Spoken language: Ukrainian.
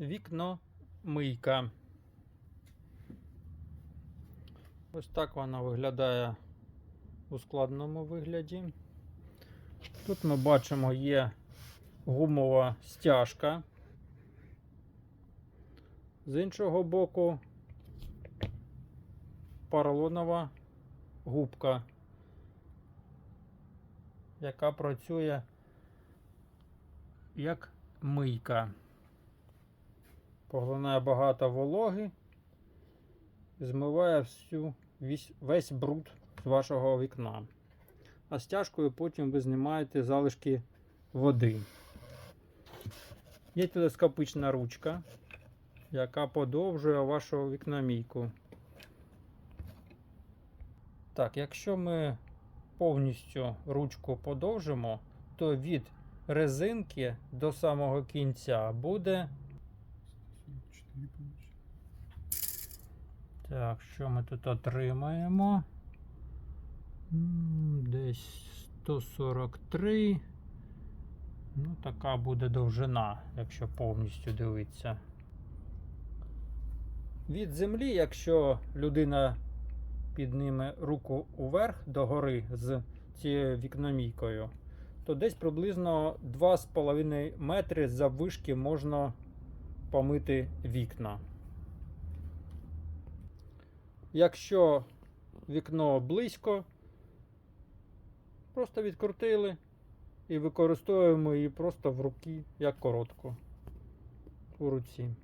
Вікно мийка. Ось так вона виглядає у складному вигляді. Тут ми бачимо є гумова стяжка. З іншого боку поролонова губка, яка працює як мийка. Поглинає багато вологи, змиває всю, весь, весь бруд з вашого вікна. А стяжкою потім ви знімаєте залишки води. Є телескопична ручка, яка подовжує вашу вікномійку. Так, якщо ми повністю ручку подовжимо, то від резинки до самого кінця буде. 144 получится. Так, що ми тут отримаємо? Десь 143. Ну, така буде довжина, якщо повністю дивитися. Від землі, якщо людина підніме руку уверх догори з цією вікномійкою, то десь приблизно 2,5 метри заввишки можна помити вікна. Якщо вікно близько, просто відкрутили і використовуємо її просто в руки як коротку у руці.